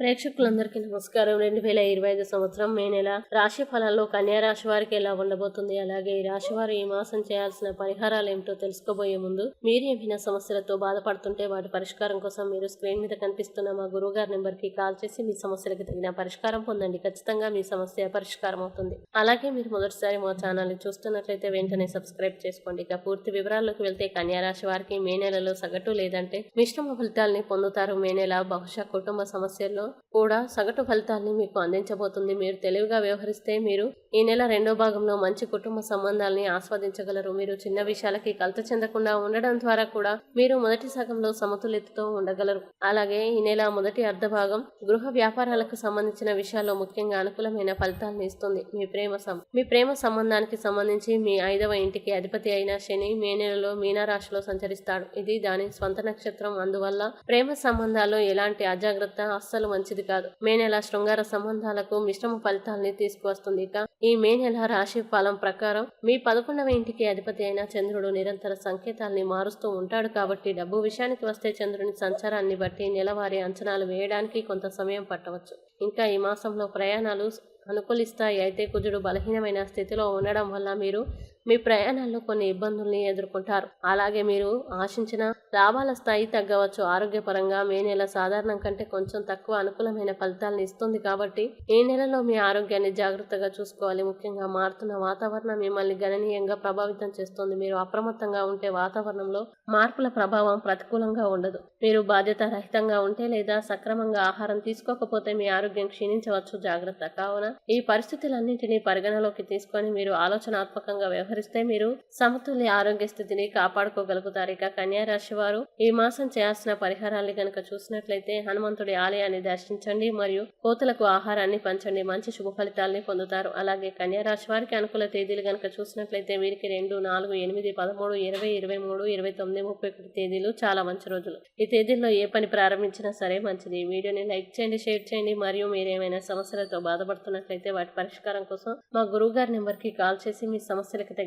ప్రేక్షకులందరికీ నమస్కారం. రెండు వేల ఇరవై ఐదు సంవత్సరం మే నెల రాశి ఫలాల్లో కన్యా రాశి వారికి ఎలా ఉండబోతుంది? అలాగే ఈ రాశి వారు ఈ మాసం చేయాల్సిన పరిహారాలు ఏమిటో తెలుసుకోబోయే ముందు మీరు ఏమైనా సమస్యలతో బాధపడుతుంటే వాటి పరిష్కారం కోసం మీరు స్క్రీన్ మీద కనిపిస్తున్న మా గురువు గారి నెంబర్కి కాల్ చేసి మీ సమస్యలకు తగిన పరిష్కారం పొందండి. ఖచ్చితంగా మీ సమస్య పరిష్కారం అవుతుంది. అలాగే మీరు మొదటిసారి మా ఛానల్ని చూస్తున్నట్లయితే వెంటనే సబ్స్క్రైబ్ చేసుకోండి. ఇక పూర్తి వివరాల్లోకి వెళ్తే కన్యా రాశి వారికి మే నెలలో సగటు లేదంటే మిశ్రమ ఫలితాలని పొందుతారు. మే నెల బహుశా కుటుంబ సమస్యల్లో కూడా సగటు ఫలితాన్ని మీకు అందించబోతుంది. మీరు తెలివిగా వ్యవహరిస్తే మీరు ఈ నెల రెండో భాగంలో మంచి కుటుంబ సంబంధాలని ఆస్వాదించగలరు. మీరు చిన్న విషయాలకి కలత చెందకుండా ఉండడం ద్వారా కూడా మీరు మొదటి సగంలో సమతుల్యతతో ఉండగలరు. అలాగే ఈ నెల మొదటి అర్ధ భాగం గృహ వ్యాపారాలకు సంబంధించిన విషయాల్లో ముఖ్యంగా అనుకూలమైన ఫలితాలను ఇస్తుంది. మీ ప్రేమ సం మీ ప్రేమ సంబంధానికి సంబంధించి మీ ఐదవ ఇంటికి అధిపతి అయిన శని మే నెలలో మీనారాశిలో సంచరిస్తాడు. ఇది దాని స్వంత నక్షత్రం. అందువల్ల ప్రేమ సంబంధాల్లో ఎలాంటి అజాగ్రత్త అస్సలు మంచిది కాదు. మే నెల శృంగార సంబంధాలకు మిశ్రమ ఫలితాల్ని తీసుకువస్తుంది ఇక. ఈ మే నెల రాశి ఫలం ప్రకారం మీ పదకొండవ ఇంటికి అధిపతి అయిన చంద్రుడు నిరంతర సంకేతాల్ని మారుస్తూ ఉంటాడు కాబట్టి డబ్బు విషయానికి వస్తే చంద్రుని సంచారాన్ని బట్టి నెలవారీ అంచనాలు వేయడానికి కొంత సమయం పట్టవచ్చు. ఇంకా ఈ మాసంలో ప్రయాణాలు అనుకూలిస్తాయి. అయితే కుజుడు బలహీనమైన స్థితిలో ఉండడం వల్ల మీరు మీ ప్రయాణాల్లో కొన్ని ఇబ్బందుల్ని ఎదుర్కొంటారు. అలాగే మీరు ఆశించిన లాభాల స్థాయి తగ్గవచ్చు. ఆరోగ్యపరంగా మే నెల సాధారణం కంటే కొంచెం తక్కువ అనుకూలమైన ఫలితాలను ఇస్తుంది కాబట్టి ఈ నెలలో మీ ఆరోగ్యాన్ని జాగ్రత్తగా చూసుకోవాలి. ముఖ్యంగా మారుతున్న వాతావరణం మిమ్మల్ని గణనీయంగా ప్రభావితం చేస్తుంది. మీరు అప్రమత్తంగా ఉంటే వాతావరణంలో మార్పుల ప్రభావం ప్రతికూలంగా ఉండదు. మీరు బాధ్యత రహితంగా ఉంటే లేదా సక్రమంగా ఆహారం తీసుకోకపోతే మీ ఆరోగ్యం క్షీణించవచ్చు. జాగ్రత్త. కావున ఈ పరిస్థితులన్నింటినీ పరిగణలోకి తీసుకొని మీరు ఆలోచనాత్మకంగా వ్యవహరి వ్యవహరిస్తే మీరు సమతుల్య ఆరోగ్య స్థితిని కాపాడుకోగలుగుతారు ఇక కన్యారాశి వారు ఈ మాసం చేయాల్సిన పరిహారాన్ని కనుక చూసినట్లయితే హనుమంతుడి ఆలయాన్ని దర్శించండి మరియు కోతులకు ఆహారాన్ని పంచండి. మంచి శుభ ఫలితాల్ని పొందుతారు. అలాగే కన్యా రాశి వారికి అనుకూల తేదీలు కనుక చూసినట్లయితే వీరికి రెండు నాలుగు ఎనిమిది పదమూడు ఇరవై ఇరవై మూడు ఇరవై తొమ్మిది ముప్పై ఒకటి తేదీలు చాలా మంచి రోజులు. ఈ తేదీల్లో ఏ పని ప్రారంభించినా సరే మంచిది. వీడియోని లైక్ చేయండి షేర్ చేయండి. మరియు మీరు ఏమైనా సమస్యలతో బాధపడుతున్నట్లయితే వాటి పరిష్కారం కోసం మా గురువు గారి నెంబర్కి కాల్ చేసి మీ సమస్యలకు తగిన